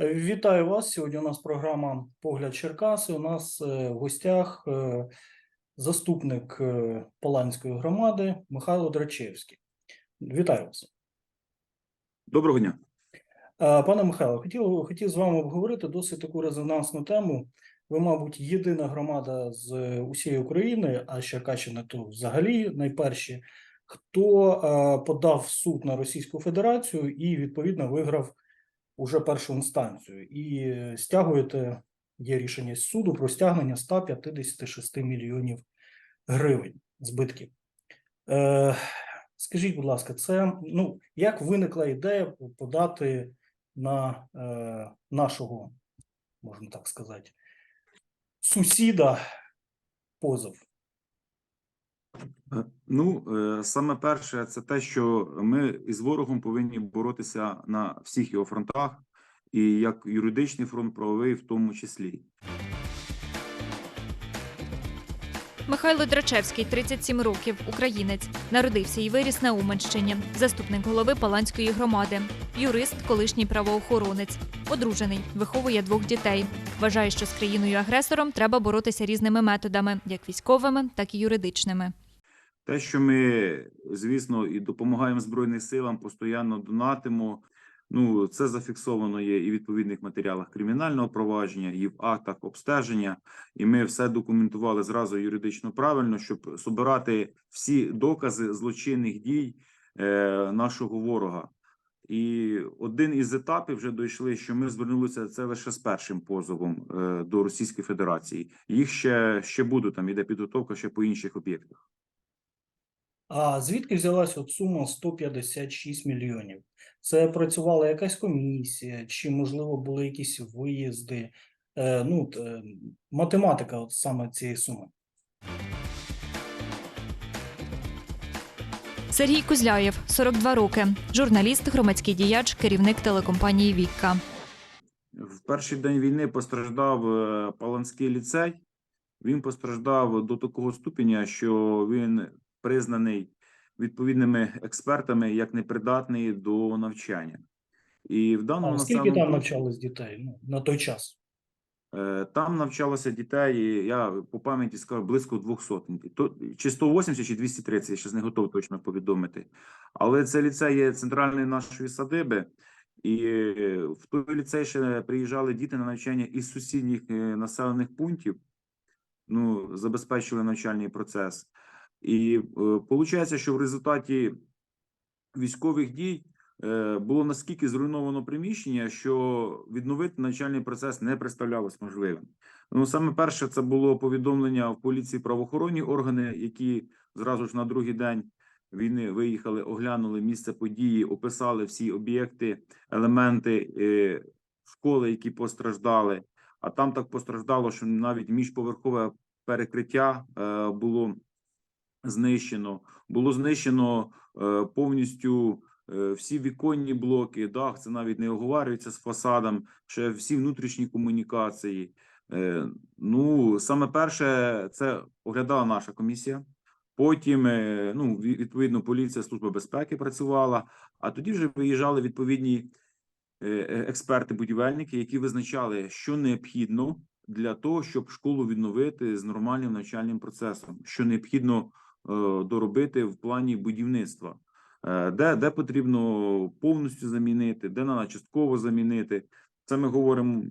Е, Вітаю вас. Сьогодні у нас програма Погляд Черкаси. У нас е, в гостях е, заступник Паланської громади Михайло Драчевський. Вітаю вас. Доброго дня. Пане Михайло, хотів, хотів з вами обговорити досить таку резонансну тему. Ви, мабуть, єдина громада з усієї України, а Черкащина то взагалі найперші, хто подав в суд на Російську Федерацію і відповідно виграв уже першу інстанцію. І е, стягуєте, є рішення суду про стягнення 156 мільйонів гривень збитків. Е, скажіть, будь ласка, це ну як виникла ідея подати на е, нашого, можна так сказати, сусіда позов? Е, Ну, е, саме перше, це те, що ми із ворогом повинні боротися на всіх його фронтах, і як юридичний фронт, правовий в тому числі. Михайло Драчевський, 37 років, українець. Народився і виріс на Уманщині, заступник голови Паланської громади, юрист, колишній правоохоронець, одружений, виховує двох дітей. Вважає, що з країною-агресором треба боротися різними методами, як військовими, так і юридичними. Те, що ми, звісно, і допомагаємо Збройним силам, постійно донатимо. Ну, це зафіксовано є і в відповідних матеріалах кримінального провадження, і в актах обстеження. І ми все документували зразу юридично правильно, щоб збирати всі докази злочинних дій е, нашого ворога. І один із етапів вже дійшли, що ми звернулися це лише з першим позовом е, до Російської Федерації. Їх ще, ще буде там, іде підготовка ще по інших об'єктах. А звідки взялась от сума 156 мільйонів? Це працювала якась комісія, чи можливо були якісь виїзди? Е, ну, е, математика от саме цієї суми. Сергій Кузляєв, 42 роки, журналіст, громадський діяч, керівник телекомпанії Вікка. В перший день війни постраждав е, Паланський ліцей. Він постраждав до такого ступеня, що він признаний відповідними експертами як непридатний до навчання. І в даному А скільки населеному там навчалось дітей ну, на той час? Е, Там навчалося дітей, я по пам'яті скажу, близько 200. То, чи 180, чи 230, я ще не готовий точно повідомити. Але це ліцей є центральної нашої садиби, і е, в той ліцей ще приїжджали діти на навчання із сусідніх е, населених пунктів, ну, забезпечили навчальний процес. І виходить, що в результаті військових дій е, було наскільки зруйновано приміщення, що відновити навчальний процес не представлялось можливим. Ну, саме перше, це було повідомлення в поліції правоохоронні органи, які зразу ж на другий день війни виїхали, оглянули місце події, описали всі об'єкти, елементи е, школи, які постраждали. А там так постраждало, що навіть міжповерхове перекриття е, було знищено. Було знищено е, повністю е, всі віконні блоки, дах, це навіть не оговарюється з фасадом, ще всі внутрішні комунікації. Е, Ну, саме перше, це оглядала наша комісія. Потім, ну, відповідно, поліція, служба безпеки працювала, а тоді вже виїжджали відповідні експерти-будівельники, які визначали, що необхідно для того, щоб школу відновити з нормальним навчальним процесом, що необхідно доробити в плані будівництва, Е, де, де потрібно повністю замінити, де треба частково замінити. Це ми говоримо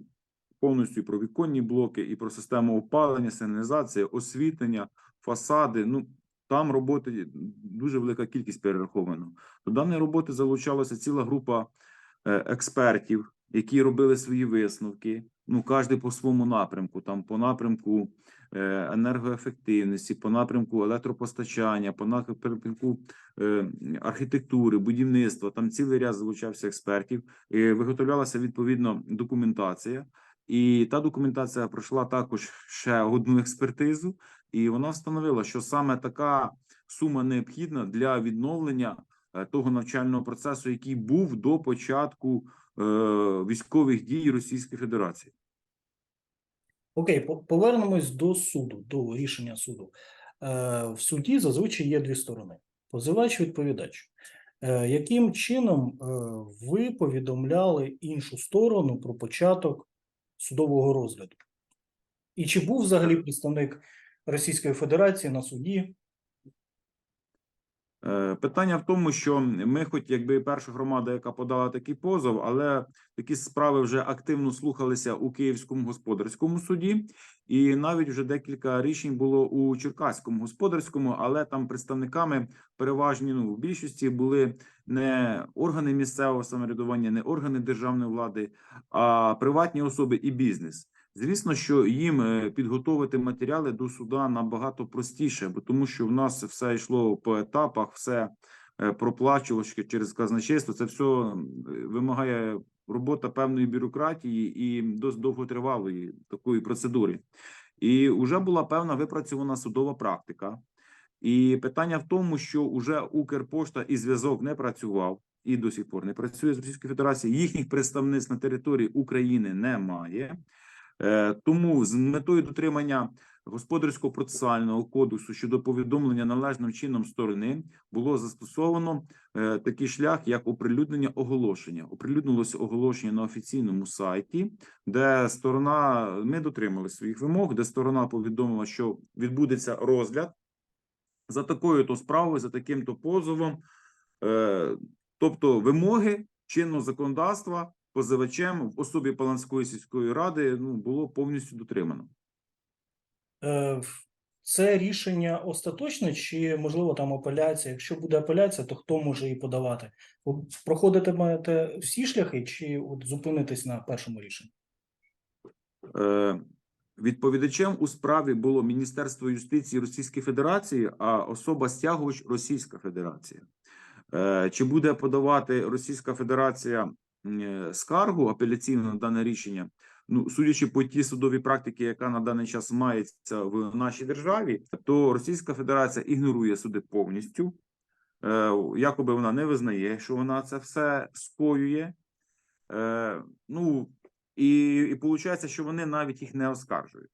повністю про віконні блоки, і про систему опалення, сигналізації, освітлення, фасади. Ну там роботи дуже велика кількість перераховано. До даної роботи залучалася ціла група е, експертів, які робили свої висновки. Ну, кожен по своєму напрямку, там по напрямку е, енергоефективності, по напрямку електропостачання, по напрямку е, архітектури, будівництва. Там цілий ряд залучався експертів. Виготовлялася відповідно документація. І та документація пройшла також ще одну експертизу, і вона встановила, що саме така сума необхідна для відновлення е, того навчального процесу, який був до початку е, військових дій Російської Федерації. Окей, повернемось до суду, до рішення суду. Е, в суді зазвичай є дві сторони: позивач, відповідач. Е, Яким чином е, ви повідомляли іншу сторону про початок судового розгляду? І чи був взагалі представник Російської Федерації на суді? Е, Питання в тому, що ми, хоч якби перша громада, яка подала такий позов, але такі справи вже активно слухалися у Київському господарському суді, і навіть вже декілька рішень було у Черкаському господарському, але там представниками переважні ну в більшості були не органи місцевого самоврядування, не органи державної влади, а приватні особи і бізнес. Звісно, що їм е, підготовити матеріали до суда набагато простіше, бо тому що в нас все йшло по етапах, все е, проплачувалося через казначейство. Це все вимагає робота певної бюрократії і досить довготривалої такої процедури. І вже була певна випрацьована судова практика. І питання в тому, що вже Укрпошта і зв'язок не працював і до сих пор не працює з Російською Федерацією. Їхніх представництв на території України немає. Е, Тому з метою дотримання господарського процесуального кодексу щодо повідомлення належним чином сторони було застосовано е, такий шлях, як оприлюднення оголошення. Оприлюднилося оголошення на офіційному сайті, де сторона ми дотримали своїх вимог, де сторона повідомила, що відбудеться розгляд за такою то справою, за таким то позовом, е, тобто вимоги чинного законодавства позивачем в особі Паланської сільської ради ну було повністю дотримано. Е, Це рішення остаточне чи, можливо, там апеляція? Якщо буде апеляція, то хто може її подавати? Проходитимете всі шляхи чи от зупинитесь на першому рішенні? Е, Відповідачем у справі було Міністерство юстиції Російської Федерації, а особа стягувач Російська Федерація. Е, Чи буде подавати Російська Федерація скаргу апеляційну на дане рішення? Ну, судячи по тій судовій практиці, яка на даний час мається в нашій державі, то Російська Федерація ігнорує суди повністю. Е, Якоби вона не визнає, що вона це все скоює. Е, Ну і, і виходить, що вони навіть їх не оскаржують.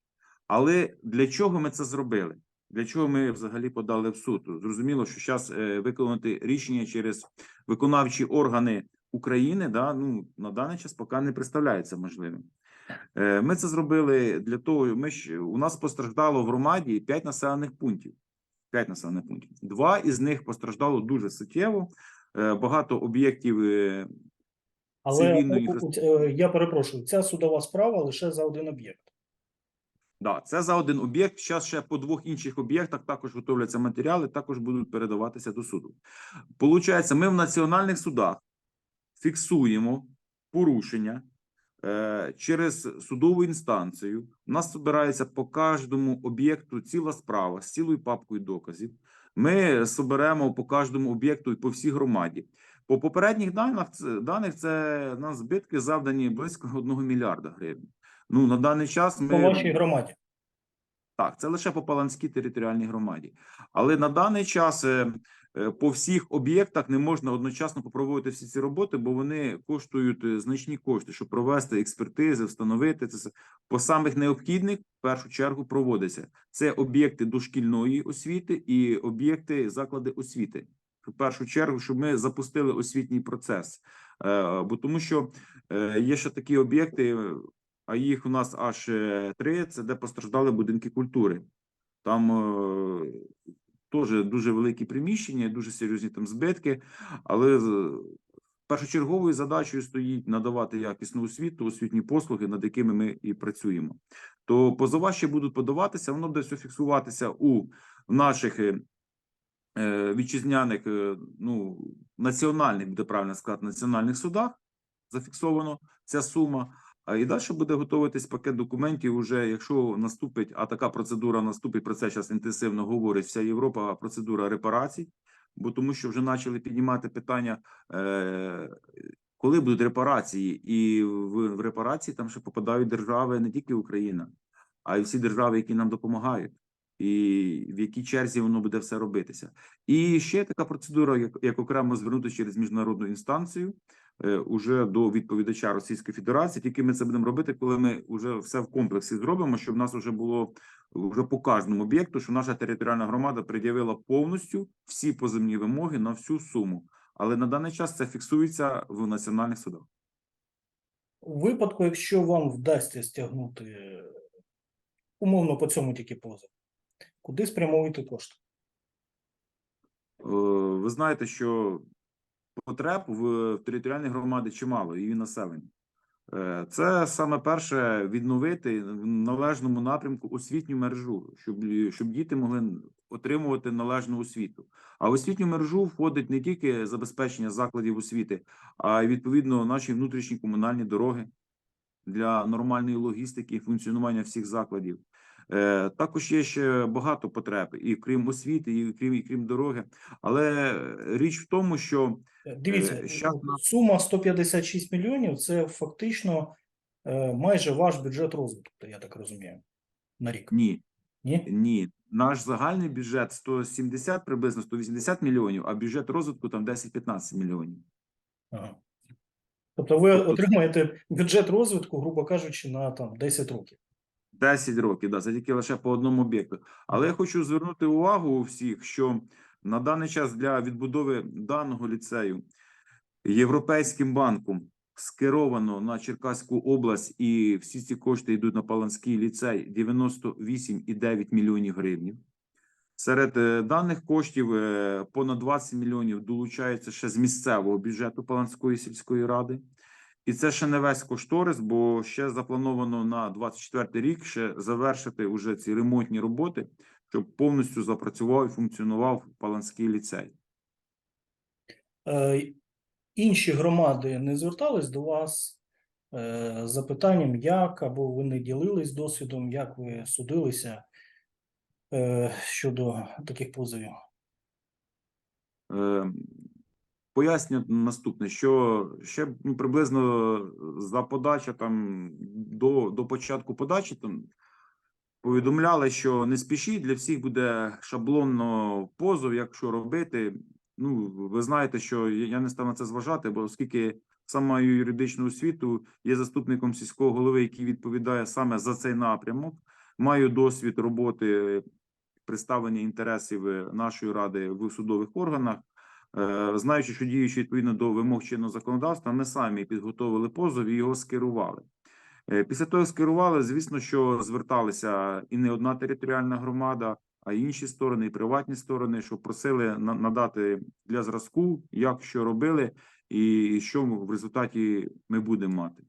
Але для чого ми це зробили? Для чого ми взагалі подали в суд? Зрозуміло, що зараз виконати рішення через виконавчі органи України, да, ну на даний час поки не представляється можливим. Е, Ми це зробили для того. Ми ж у нас постраждало в громаді 5 населених пунктів. 5 населених пунктів. Два із них постраждало дуже суттєво. Е, Багато об'єктів е, Але я перепрошую, ця судова справа лише за один об'єкт. Да, це за один об'єкт. Зараз ще по двох інших об'єктах також готовляться матеріали, також будуть передаватися до суду. Получається, ми в національних судах фіксуємо порушення е, через судову інстанцію. У нас збирається по кожному об'єкту ціла справа з цілою папкою доказів. Ми соберемо по кожному об'єкту і по всій громаді. По попередніх даних, даних це на збитки завдані близько 1 мільярда гривень. Ну на даний час ми По вашій громаді. так, це лише по Паланській територіальній громаді. Але на даний час е, по всіх об'єктах не можна одночасно попроводити всі ці роботи, бо вони коштують е, значні кошти, щоб провести експертизи, встановити це. По самих необхідних в першу чергу проводиться. Це об'єкти дошкільної освіти і об'єкти заклади освіти. В першу чергу, щоб ми запустили освітній процес. Е, Бо тому що е, є ще такі об'єкти, е, а їх у нас аж е, три. Це де постраждали будинки культури. Там е, теж дуже великі приміщення, дуже серйозні там збитки. Але першочерговою задачею стоїть надавати якісну освіту, освітні послуги, над якими ми і працюємо. То позова ще будуть подаватися, воно буде все фіксуватися у наших е, е, вітчизняних, е, ну національних, буде правильно сказати, національних судах зафіксовано ця сума. А і далі буде готуватись пакет документів. Уже якщо наступить, а така процедура наступить про це зараз інтенсивно говорить вся Європа. Процедура репарацій, бо тому що вже почали піднімати питання, е, коли будуть репарації, і в, в репарації там ще попадають держави не тільки Україна, а й всі держави, які нам допомагають. І в якій черзі воно буде все робитися, і ще така процедура, як, як окремо звернутися через міжнародну інстанцію, уже до відповідача Російської Федерації. Тільки ми це будемо робити, коли ми вже все в комплексі зробимо, щоб в нас вже було вже по кожному об'єкту, що наша територіальна громада пред'явила повністю всі поземні вимоги на всю суму. але на даний час це фіксується в національних судах. У випадку, якщо вам вдасться стягнути е, умовно по цьому тільки позов, куди спрямовуєте кошти? Е, Ви знаєте, що потреб в територіальній громаді чимало і в населенні. Е, Це саме перше відновити в належному напрямку освітню мережу, щоб, щоб діти могли отримувати належну освіту. А в освітню мережу входить не тільки забезпечення закладів освіти, а й відповідно наші внутрішні комунальні дороги для нормальної логістики і функціонування всіх закладів. Е, Також є ще багато потреб, і крім освіти, і крім, і крім дороги. Але річ в тому, що Е, Дивіться, Е, щас сума 156 мільйонів це фактично е, майже ваш бюджет розвитку, я так розумію, на рік. ні, Ні? ні, наш загальний бюджет 170, приблизно 180 мільйонів, а бюджет розвитку там 10-15 мільйонів. Ага. Тобто ви Тобто- отримаєте бюджет розвитку, грубо кажучи, на там 10 років. 10 років, да, це тільки лише по одному об'єкту. Але я хочу звернути увагу у всіх, що на даний час для відбудови даного ліцею Європейським банком скеровано на Черкаську область, і всі ці кошти йдуть на Паланський ліцей 98,9 мільйонів гривень. Серед е, даних коштів е, понад 20 мільйонів долучається ще з місцевого бюджету Паланської сільської ради. І це ще не весь кошторис, бо ще заплановано на 24 рік ще завершити уже ці ремонтні роботи, щоб повністю запрацював і функціонував Паланський ліцей. Е, інші громади не звертались до вас е, з запитанням, як або ви не ділились досвідом, як ви судилися е, щодо таких позовів? Поясню наступне, що ще ну, приблизно за подача там до, до початку подачі там повідомляли, що не спішіть, для всіх буде шаблонно позов, як що робити. Ну, ви знаєте, що я не став на це зважати, бо оскільки сам маю юридичну освіту, є заступником сільського голови, який відповідає саме за цей напрямок. Маю досвід роботи представлення інтересів нашої ради в судових органах. Е, Знаючи, що діючи відповідно до вимог чинного законодавства, ми самі підготовили позов і його скерували. Е, Після того скерували, звісно, що зверталися і не одна територіальна громада, а й інші сторони, і приватні сторони, що просили надати для зразку, як що робили, і що в результаті ми будемо мати.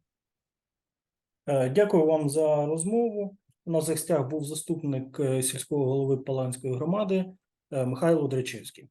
Е, Дякую вам за розмову. У нас в був заступник е, сільського голови Паланської громади Михайло Дречевський.